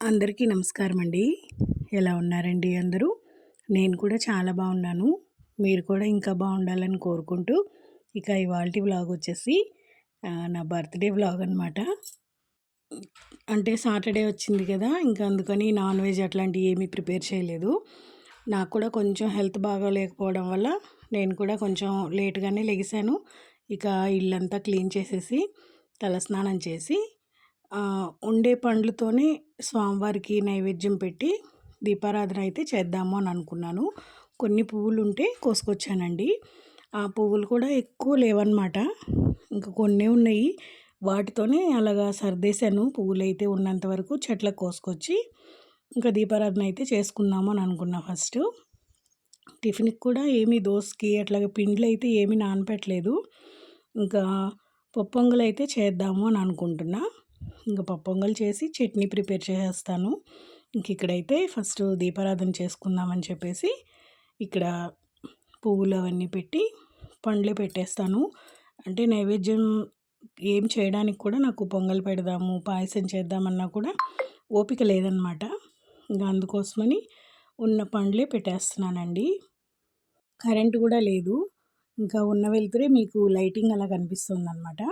అందరికీ నమస్కారం అండి ఎలా ఉన్నారండి అందరూ? నేను కూడా చాలా బాగున్నాను. మీరు కూడా ఇంకా బాగుండాలని కోరుకుంటూ ఇక ఇవాళ వ్లాగ్ వచ్చేసి నా బర్త్డే వ్లాగ్ అనమాట అంటే సాటర్డే వచ్చింది కదా ఇంకా అందుకని నాన్ వెజ్ అట్లాంటివి ఏమీ ప్రిపేర్ చేయలేదు. నాకు కూడా కొంచెం హెల్త్ బాగా లేకపోవడం వల్ల నేను కూడా కొంచెం లేట్గానే లెగిసాను. ఇక ఇల్లంతా క్లీన్ చేసేసి తలస్నానం చేసి ఉండే పండ్లతోనే స్వామివారికి నైవేద్యం పెట్టి దీపారాధన అయితే చేద్దాము అని అనుకున్నాను. కొన్ని పువ్వులు ఉంటే కోసుకొచ్చానండి. ఆ పువ్వులు కూడా ఎక్కువ లేవన్నమాట. ఇంకా కొన్ని ఉన్నాయి. వాటితోనే అలాగా సర్దేశాను పువ్వులు అయితే ఉన్నంత వరకు చెట్లకు కోసుకొచ్చి. ఇంకా దీపారాధన అయితే చేసుకుందాము అని అనుకున్నా ఫస్ట్. టిఫిన్కి కూడా ఏమీ దోసకి అట్లాగే పిండ్లు అయితే ఏమీ నానపెట్టలేదు. ఇంకా పొప్పొంగలు అయితే చేద్దాము అని అనుకుంటున్నా. ఇంకా పప్పొంగల్ చేసి చట్నీ ప్రిపేర్ చేసేస్తాను. ఇంక ఇక్కడైతే ఫస్ట్ దీపారాధన చేసుకుందామని చెప్పేసి ఇక్కడ పువ్వులు అవన్నీ పెట్టి పండ్లే పెట్టేస్తాను. అంటే నైవేద్యం ఏం చేయడానికి కూడా నాకు పొంగల్ పెడదాము పాయసం చేద్దామన్నా కూడా ఓపిక లేదనమాట ఇంకా అందుకోసమని ఉన్న పండ్లే పెట్టేస్తున్నానండి. కరెంట్ కూడా లేదు. ఇంకా ఉన్న వెళ్తురే మీకు లైటింగ్ అలా కనిపిస్తుంది అనమాట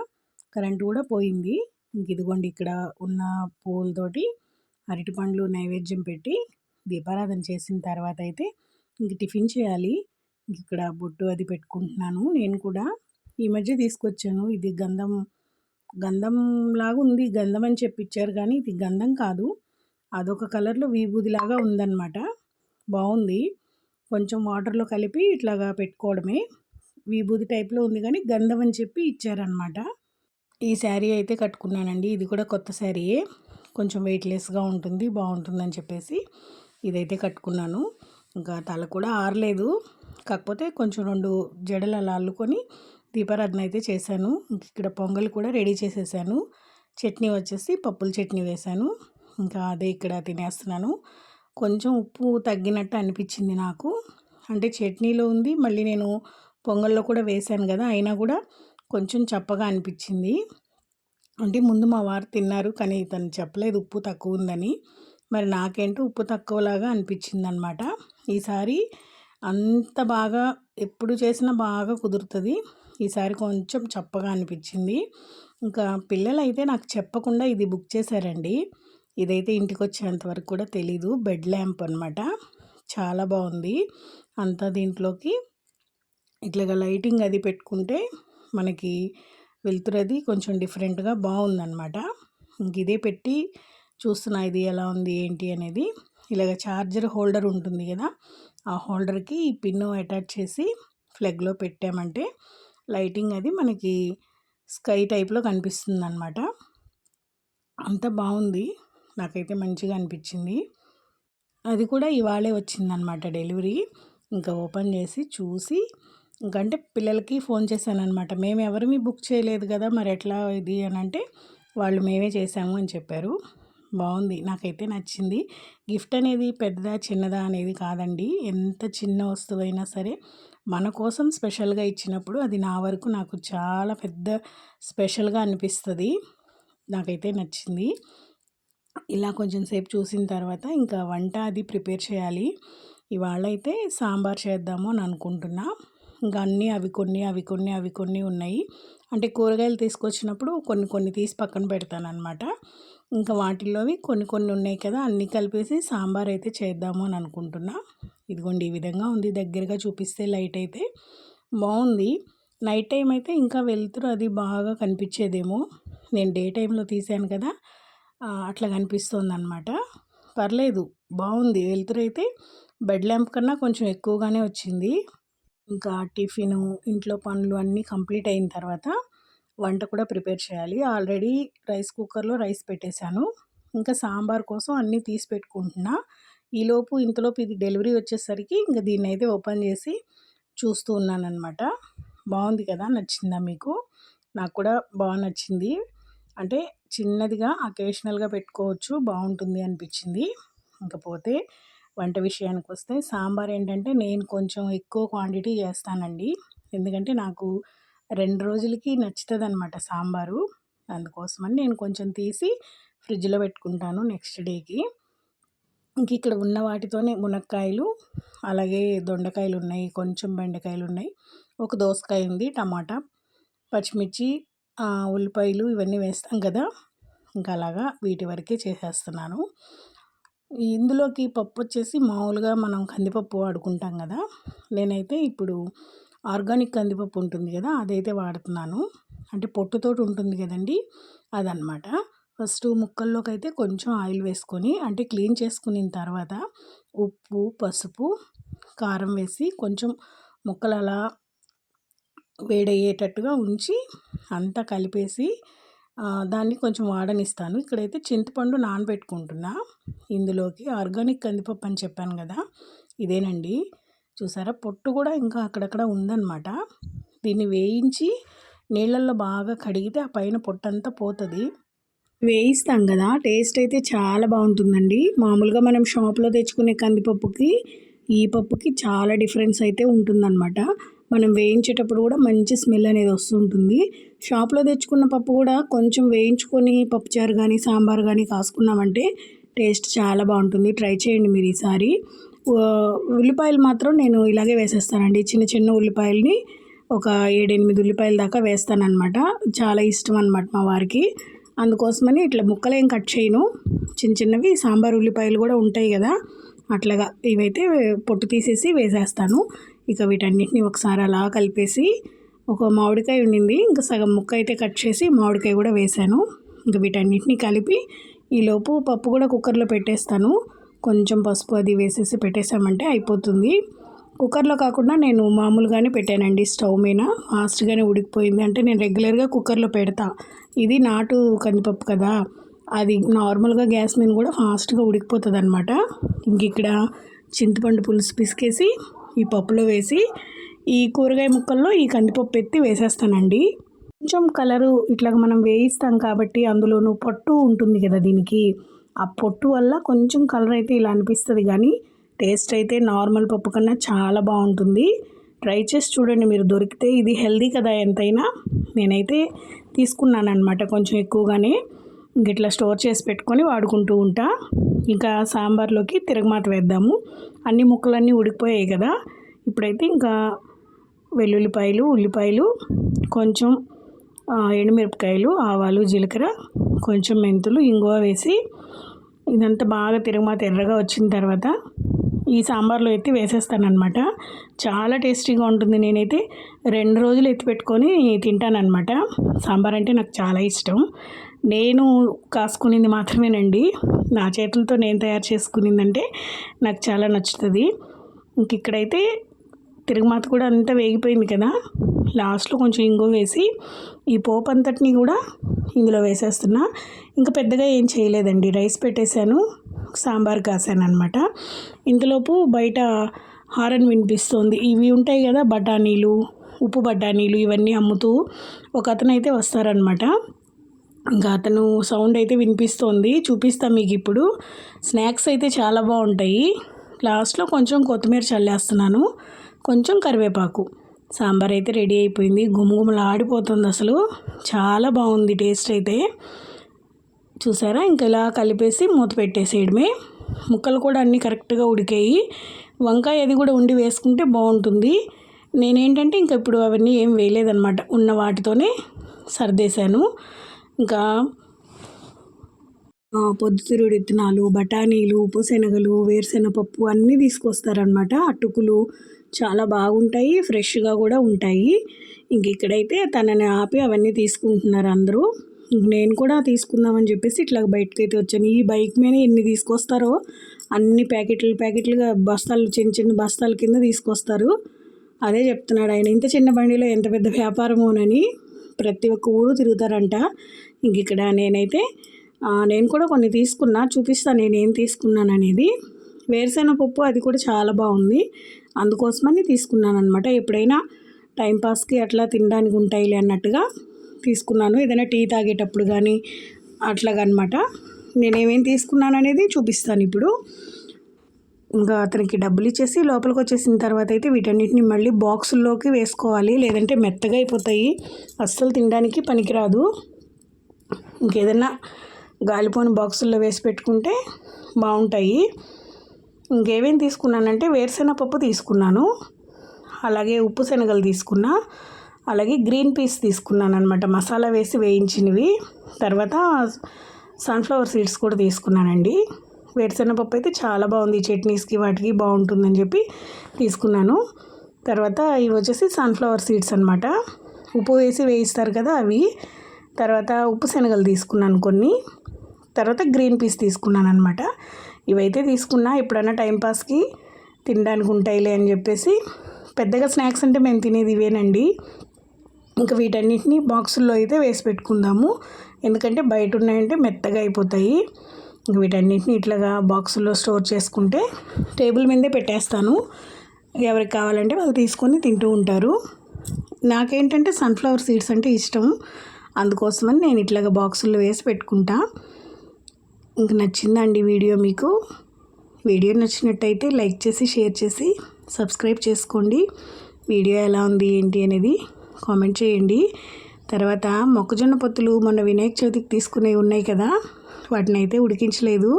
కరెంట్ కూడా పోయింది. ఇదిగోండి ఇక్కడ ఉన్న పూలతోటి అరటి పండ్లు నైవేద్యం పెట్టి దీపారాధన చేసిన తర్వాత అయితే ఇంక టిఫిన్ చేయాలి. ఇక్కడ బొట్టు అది పెట్టుకుంటున్నాను. నేను కూడా ఈ మధ్య తీసుకొచ్చాను. ఇది గంధం గంధం లాగా ఉంది. గంధం అని చెప్పిచ్చారు కానీ ఇది గంధం కాదు. అదొక కలర్లో విభూదిలాగా ఉందన్నమాట. బాగుంది. కొంచెం వాటర్లో కలిపి ఇట్లాగా పెట్టుకోవడమే. విభూది టైప్లో ఉంది కానీ గంధం అని చెప్పి ఇచ్చారనమాట ఈ శారీ అయితే కట్టుకున్నానండి. ఇది కూడా కొత్త శారీయే కొంచెం వెయిట్లెస్గా ఉంటుంది బాగుంటుందని చెప్పేసి ఇదైతే కట్టుకున్నాను. ఇంకా తల కూడా ఆరలేదు. కాకపోతే కొంచెం రెండు జడలు అలా అల్లుకొని దీపారాధన అయితే చేశాను. ఇక్కడ పొంగల్ కూడా రెడీ చేసేసాను. చట్నీ వచ్చేసి పప్పుల చట్నీ వేశాను. ఇంకా అదే ఇక్కడ తినేస్తున్నాను. కొంచెం ఉప్పు తగ్గినట్టు అనిపించింది నాకు. అంటే చట్నీలో ఉంది. మళ్ళీ నేను పొంగల్లో కూడా వేశాను కదా అయినా కూడా కొంచెం చప్పగా అనిపించింది. అంటే ముందు మా వారు తిన్నారు కానీ తను చెప్పలేదు ఉప్పు తక్కువ ఉందని. మరి నాకేంటో ఉప్పు తక్కువలాగా అనిపించింది అనమాట ఈసారి అంత బాగా ఎప్పుడు చేసినా బాగా కుదురుతుంది. ఈసారి కొంచెం చప్పగా అనిపించింది. ఇంకా పిల్లలు అయితే నాకు చెప్పకుండా ఇది బుక్ చేశారండి. ఇదైతే ఇంటికి వచ్చేంత వరకు కూడా తెలీదు. బెడ్ ల్యాంప్ అనమాట. చాలా బాగుంది. అంతా దీంట్లోకి ఇట్లాగా లైటింగ్ అది పెట్టుకుంటే మనకి వెళ్తురది కొంచెం డిఫరెంట్గా బాగుందన్నమాట ఇంక ఇదే పెట్టి చూస్తున్నా ఇది ఎలా ఉంది ఏంటి అనేది. ఇలాగ ఛార్జర్ హోల్డర్ ఉంటుంది కదా ఆ హోల్డర్కి ఈ పిన్ను అటాచ్ చేసి ఫ్లెగ్లో పెట్టామంటే లైటింగ్ అది మనకి స్కై టైప్లో కనిపిస్తుంది అనమాట అంత బాగుంది నాకైతే మంచిగా అనిపించింది. అది కూడా ఇవాళే వచ్చిందనమాట డెలివరీ. ఇంకా ఓపెన్ చేసి చూసి ఇంకంటే పిల్లలకి ఫోన్ చేశాను అనమాట మేము ఎవరిమీ బుక్ చేయలేదు కదా మరి ఎట్లా ఇది? అని అంటే వాళ్ళు మేమే చేసాము అని చెప్పారు. బాగుంది. నాకైతే నచ్చింది. గిఫ్ట్ అనేది పెద్దదా చిన్నదా అనేది కాదండి. ఎంత చిన్న వస్తువైనా సరే మన కోసం స్పెషల్గా ఇచ్చినప్పుడు అది నా వరకు నాకు చాలా పెద్ద స్పెషల్గా అనిపిస్తుంది. నాకైతే నచ్చింది. ఇలా కొంచెం సేపు చూసిన తర్వాత ఇంకా వంట అది ప్రిపేర్ చేయాలి. ఇవాళ అయితే సాంబార్ చేద్దాము అని అనుకుంటున్నా. ఇంకా అన్నీ అవి కొన్ని అవి కొన్ని అవి కొన్ని ఉన్నాయి. అంటే కూరగాయలు తీసుకొచ్చినప్పుడు కొన్ని కొన్ని తీసి పక్కన పెడతాను అనమాట ఇంకా వాటిల్లోవి కొన్ని కొన్ని ఉన్నాయి కదా అన్నీ కలిపేసి సాంబార్ అయితే చేద్దాము అని అనుకుంటున్నా. ఇదిగోండి ఈ విధంగా ఉంది. దగ్గరగా చూపిస్తే లైట్ అయితే. బాగుంది. నైట్ టైం అయితే ఇంకా వెళ్తురు అది బాగా కనిపించేదేమో. నేను డే టైంలో తీసాను కదా అట్లా కనిపిస్తుంది అనమాట పర్లేదు బాగుంది. వెళ్తురు అయితే బెడ్ ల్యాంప్ కన్నా కొంచెం ఎక్కువగానే వచ్చింది. ఇంకా టిఫిను ఇంట్లో పనులు అన్నీ కంప్లీట్ అయిన తర్వాత వంట కూడా ప్రిపేర్ చేయాలి. ఆల్రెడీ రైస్ కుక్కర్లో రైస్ పెట్టేశాను. ఇంకా సాంబార్ కోసం అన్నీ తీసి పెట్టుకుంటున్నా. ఈలోపు ఇంతలోపు ఇది డెలివరీ వచ్చేసరికి ఇంకా దీన్ని అయితే ఓపెన్ చేసి చూస్తూ ఉన్నానమాట బాగుంది కదా? నచ్చిందా మీకు? నాకు కూడా బాగా నచ్చింది. అంటే చిన్నదిగా అకేషనల్గా పెట్టుకోవచ్చు బాగుంటుంది అనిపించింది. ఇంకపోతే వంట విషయానికి వస్తే సాంబార్ ఏంటంటే నేను కొంచెం ఎక్కువ క్వాంటిటీ చేస్తానండి. ఎందుకంటే నాకు రెండు రోజులకి నచ్చుతుంది అనమాట సాంబారు. అందుకోసమని నేను కొంచెం తీసి ఫ్రిడ్జ్లో పెట్టుకుంటాను నెక్స్ట్ డేకి. ఇంక ఇక్కడ ఉన్న వాటితోనే మునక్కాయలు అలాగే దొండకాయలు ఉన్నాయి కొంచెం బెండకాయలు ఉన్నాయి ఒక దోసకాయ ఉంది టమాటా పచ్చిమిర్చి ఉల్లిపాయలు ఇవన్నీ వేస్తాం కదా. ఇంకా అలాగా వీటి వరకే చేసేస్తున్నాను. ఇందులోకి పప్పు వచ్చేసి మామూలుగా మనం కందిపప్పు వాడుకుంటాం కదా. నేనైతే ఇప్పుడు ఆర్గానిక్ కందిపప్పు ఉంటుంది కదా అదైతే వాడుతున్నాను. అంటే పొట్టుతోటి ఉంటుంది కదండి అదనమాట ఫస్ట్ ముక్కల్లోకి అయితే కొంచెం ఆయిల్ వేసుకొని అంటే క్లీన్ చేసుకున్న తర్వాత ఉప్పు పసుపు కారం వేసి కొంచెం ముక్కలు అలా వేడయ్యేటట్టుగా ఉంచి అంతా కలిపేసి దాన్ని కొంచెం వాడనిస్తాను. ఇక్కడైతే చింతపండు నానబెట్టుకుంటున్నా. ఇందులోకి ఆర్గానిక్ కందిపప్పు అని చెప్పాను కదా ఇదేనండి. చూసారా? పొట్టు కూడా ఇంకా అక్కడక్కడ ఉందన్నమాట. దీన్ని వేయించి నీళ్ళల్లో బాగా కడిగితే ఆ పైన పొట్టంతా పోతుంది. వేయిస్తాం కదా టేస్ట్ అయితే చాలా బాగుంటుందండి. మామూలుగా మనం షాప్లో తెచ్చుకునే కందిపప్పుకి ఈ పప్పుకి చాలా డిఫరెన్స్ అయితే ఉంటుందన్నమాట. మనం వేయించేటప్పుడు కూడా మంచి స్మెల్ అనేది వస్తుంటుంది. షాప్లో తెచ్చుకున్న పప్పు కూడా కొంచెం వేయించుకొని పప్పుచారు కానీ సాంబార్ కానీ కాసుకున్నామంటే టేస్ట్ చాలా బాగుంటుంది. ట్రై చేయండి మీరు ఈసారి. ఉల్లిపాయలు మాత్రం నేను ఇలాగే వేసేస్తానండి. చిన్న చిన్న ఉల్లిపాయలని ఒక ఏడెనిమిది ఉల్లిపాయల దాకా వేస్తానన్నమాట. చాలా ఇష్టం అనమాట మా వారికి. అందుకోసమని ఇట్లా ముక్కలు ఏం కట్ చేయను. చిన్న చిన్నవి సాంబార్ ఉల్లిపాయలు కూడా ఉంటాయి కదా అట్లాగా ఇవైతే పొట్టు తీసేసి వేసేస్తాను. ఇక వీటన్నిటిని ఒకసారి అలా కలిపేసి ఒక మామిడికాయ ఉండింది. ఇంకా సగం ముక్క అయితే కట్ చేసి మామిడికాయ కూడా వేసాను ఇంకా వీటన్నిటిని కలిపి ఈలోపు పప్పు కూడా కుక్కర్లో పెట్టేస్తాను. కొంచెం పసుపు అది వేసేసి పెట్టేసామంటే అయిపోతుంది. కుక్కర్లో కాకుండా నేను మామూలుగానే పెట్టానండి స్టవ్ మీద. ఫాస్ట్గానే ఉడికిపోయింది. అంటే నేను రెగ్యులర్గా కుక్కర్లో పెడతా. ఇది నాటు కందిపప్పు కదా. అది నార్మల్గా గ్యాస్ మీద కూడా ఫాస్ట్గా ఉడికిపోతుంది అనమాట ఇంక ఇక్కడ చింతపండు పులుసు పిసికేసి ఈ పప్పులో వేసి ఈ కూరగాయ ముక్కల్లో ఈ కందిపప్పు ఎత్తి వేసేస్తానండి. కొంచెం కలరు ఇట్లా మనం వేయిస్తాం కాబట్టి అందులోనూ పొట్టు ఉంటుంది కదా దీనికి. ఆ పొట్టు వల్ల కొంచెం కలర్ అయితే ఇలా అనిపిస్తుంది కానీ టేస్ట్ అయితే నార్మల్ పప్పు కన్నా చాలా బాగుంటుంది. ట్రై చేసి చూడండి మీరు దొరికితే ఇది హెల్దీ కదా ఎంతైనా. నేనైతే తీసుకున్నాను అనమాట కొంచెం ఎక్కువగానే. గిట్లా స్టోర్ చేసి పెట్టుకొని వాడుకుంటూ ఉంటా. ఇంకా సాంబార్లోకి తిరగమాత వేద్దాము. అన్ని ముక్కలన్నీ ఉడికిపోయాయి కదా. ఇప్పుడైతే ఇంకా వెల్లుల్లిపాయలు ఉల్లిపాయలు కొంచెం ఎండుమిరపకాయలు ఆవాలు జీలకర్ర కొంచెం మెంతులు ఇంగువ వేసి ఇదంతా బాగా తిరగమాత ఎర్రగా వచ్చిన తర్వాత ఈ సాంబార్లో ఎత్తి వేసేస్తానమాట చాలా టేస్టీగా ఉంటుంది. నేనైతే రెండు రోజులు ఎత్తి పెట్టుకొని తింటానమాట సాంబార్ అంటే నాకు చాలా ఇష్టం. నేను కాసుకునింది మాత్రమేనండి. నా చేతులతో నేను తయారు చేసుకునిందంటే నాకు చాలా నచ్చుతుంది. ఇంక ఇక్కడైతే తిరుగుమాత కూడా అంతా వేగిపోయింది కదా. లాస్ట్లో కొంచెం ఇంగో వేసి ఈ పోపు అంతటిని కూడా ఇందులో వేసేస్తున్నా. ఇంకా పెద్దగా ఏం చేయలేదండి. రైస్ పెట్టేశాను సాంబార్ కాసాను అనమాట ఇంతలోపు బయట హారన్ వినిపిస్తుంది. ఇవి ఉంటాయి కదా బఠానీలు ఉప్పు బఠానీలు ఇవన్నీ అమ్ముతూ ఒక అతను అయితే వస్తారనమాట ఇంకా అతను సౌండ్ అయితే వినిపిస్తోంది. చూపిస్తాం మీకు ఇప్పుడు స్నాక్స్ అయితే చాలా బాగుంటాయి. లాస్ట్లో కొంచెం కొత్తిమీర చల్లేస్తున్నాను. కొంచెం కరివేపాకు. సాంబార్ అయితే రెడీ అయిపోయింది. గుమగుమలు ఆడిపోతుంది అసలు. చాలా బాగుంది టేస్ట్ అయితే. చూసారా? ఇంకా ఇలా కలిపేసి మూత పెట్టేసేయడమే. ముక్కలు కూడా అన్నీ కరెక్ట్గా ఉడికాయి. వంకాయ అది కూడా ఉండి వేసుకుంటే బాగుంటుంది. నేనేంటంటే ఇంకా ఇప్పుడు అవన్నీ ఏం వేయలేదన్నమాట. ఉన్న వాటితోనే సర్దేశాను. ఇంకా పొద్దుతిరుగుడు విత్తనాలు బఠానీలు శనగలు వేరుశెనగపప్పు అన్నీ తీసుకొస్తారనమాట అటుకులు చాలా బాగుంటాయి ఫ్రెష్గా కూడా ఉంటాయి. ఇంక ఇక్కడైతే తనని ఆపి అవన్నీ తీసుకుంటున్నారు అందరూ. నేను కూడా తీసుకుందామని చెప్పేసి ఇట్లా బయటకు అయితే వచ్చాను. ఈ బైక్ మీద ఎన్ని తీసుకొస్తారో అన్ని ప్యాకెట్లు ప్యాకెట్లుగా బస్తాలు చిన్న చిన్న బస్తాల కింద తీసుకొస్తారు. అదే చెప్తున్నాడు ఆయన. ఇంత చిన్న బండిలో ఎంత పెద్ద వ్యాపారమోనని. ప్రతి ఒక్క ఊరు తిరుగుతారంట. ఇంక ఇక్కడ నేనైతే నేను కూడా కొన్ని తీసుకున్నా చూపిస్తాను నేనేం తీసుకున్నాను అనేది వేరుశెనగ పప్పు అది కూడా చాలా బాగుంది. అందుకోసమని తీసుకున్నాను అనమాట ఎప్పుడైనా టైంపాస్కి అట్లా తినడానికి ఉంటాయిలే అన్నట్టుగా తీసుకున్నాను. ఏదైనా టీ తాగేటప్పుడు కానీ అట్లాగనమాట నేనేమేం తీసుకున్నాను అనేది చూపిస్తాను ఇప్పుడు. ఇంకా అతనికి డబ్బులు ఇచ్చేసి లోపలికి వచ్చేసిన తర్వాత అయితే వీటన్నిటిని మళ్ళీ బాక్సుల్లోకి వేసుకోవాలి. లేదంటే మెత్తగా అయిపోతాయి. అస్సలు తినడానికి పనికిరాదు. ఇంకేదన్నా గాలిపోని బాక్సుల్లో వేసి పెట్టుకుంటే బాగుంటాయి. ఇంకేమేమి తీసుకున్నానంటే వేరుశెనగ పప్పు తీసుకున్నాను. అలాగే ఉప్పు శనగలు తీసుకున్నా. అలాగే గ్రీన్ పీస్ తీసుకున్నాను అనమాట మసాలా వేసి వేయించినవి. తర్వాత సన్ఫ్లవర్ సీడ్స్ కూడా తీసుకున్నానండి. వేరుశెనగపప్పు అయితే చాలా బాగుంది. చట్నీస్కి వాటికి బాగుంటుందని చెప్పి తీసుకున్నాను. తర్వాత ఇవి వచ్చేసి సన్ఫ్లవర్ సీడ్స్ అనమాట ఉప్పు వేసి వేయిస్తారు కదా అవి. తర్వాత ఉప్పు శనగలు తీసుకున్నాను కొన్ని. తర్వాత గ్రీన్ పీస్ తీసుకున్నాను అనమాట ఇవైతే తీసుకున్నా ఎప్పుడైనా టైంపాస్కి తినడానికి ఉంటాయిలే అని చెప్పేసి. పెద్దగా స్నాక్స్ అంటే మేము తినేది ఇవేనండి. ఇంకా వీటన్నిటిని బాక్సుల్లో అయితే వేసి పెట్టుకుందాము. ఎందుకంటే బయట ఉన్నాయంటే మెత్తగా అయిపోతాయి. వీటన్నిటిని ఇట్లాగా బాక్సుల్లో స్టోర్ చేసుకుంటే టేబుల్ మీదే పెట్టేస్తాను. ఎవరికి కావాలంటే వాళ్ళు తీసుకొని తింటూ ఉంటారు. నాకేంటంటే సన్ఫ్లవర్ సీడ్స్ అంటే ఇష్టం. అందుకోసమని నేను ఇట్లాగా బాక్సుల్లో వేసి పెట్టుకుంటా. ఇంక నచ్చిందండి వీడియో మీకు. వీడియో నచ్చినట్టయితే లైక్ చేసి షేర్ చేసి సబ్స్క్రైబ్ చేసుకోండి. వీడియో ఎలా ఉంది ఏంటి అనేది కామెంట్ చేయండి. తర్వాత మొక్కజొన్న పొత్తులు మొన్న వినాయక చవితికి తీసుకునేవి ఉన్నాయి కదా. వాటిని అయితే ఉడికించలేదు.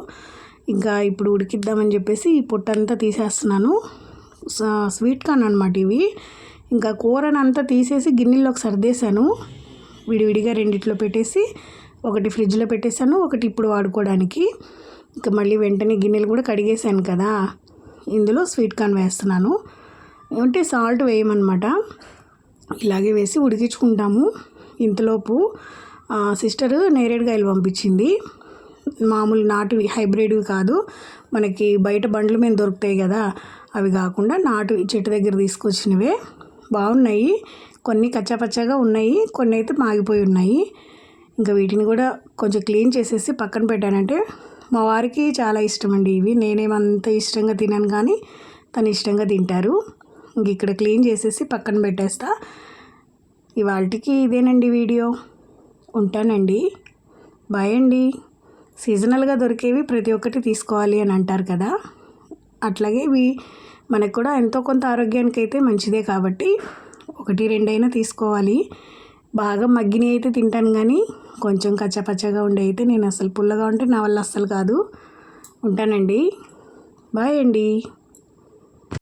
ఇంకా ఇప్పుడు ఉడికిద్దామని చెప్పేసి ఈ పొట్టంతా తీసేస్తున్నాను. స్వీట్ కార్న్ అనమాట ఇవి. ఇంకా కూరని అంతా తీసేసి గిన్నెలోకి సర్దేశాను. విడివిడిగా రెండిట్లో పెట్టేసి ఒకటి ఫ్రిడ్జ్లో పెట్టేశాను ఒకటి ఇప్పుడు వాడుకోవడానికి. ఇంకా మళ్ళీ వెంటనే గిన్నెలు కూడా కడిగేశాను కదా. ఇందులో స్వీట్ కార్న్ వేస్తున్నాను. ఏమంటే సాల్ట్ వేయమన్నమాట. ఇలాగే వేసి ఉడికించుకుంటాము. ఇంతలోపు సిస్టర్ నేరేడుగాయలు పంపించింది. మామూలు నాటువి హైబ్రిడ్వి కాదు. మనకి బయట బండ్ల మీద దొరుకుతాయి కదా అవి కాకుండా నాటు చెట్టు దగ్గర తీసుకొచ్చినవే. బాగున్నాయి. కొన్ని కచ్చాపచ్చాగా ఉన్నాయి కొన్ని అయితే మాగిపోయి ఉన్నాయి. ఇంకా వీటిని కూడా కొంచెం క్లీన్ చేసేసి పక్కన పెట్టానంటే మా వారికి చాలా ఇష్టం అండి ఇవి నేనేమంత ఇష్టంగా తినను కానీ తను ఇష్టంగా తింటారు. ఇంక ఇక్కడ క్లీన్ చేసేసి పక్కన పెట్టేస్తా. ఇవాళకి ఇదేనండి వీడియో. ఉంటానండి. బాయ్ అండి. సీజనల్గా దొరికేవి ప్రతి ఒక్కటి తీసుకోవాలి అని అంటారు కదా. అట్లాగే ఇవి మనకు కూడా ఎంతో కొంత ఆరోగ్యానికి అయితే మంచిదే కాబట్టి ఒకటి రెండైనా తీసుకోవాలి. బాగా మగ్గిని అయితే తింటాను కానీ కొంచెం కచ్చపచ్చగా ఉండే అయితే నేను అసలు పుల్లగా ఉంటే నా వల్ల అస్సలు కాదు. ఉంటానండి. బాయ్ అండి.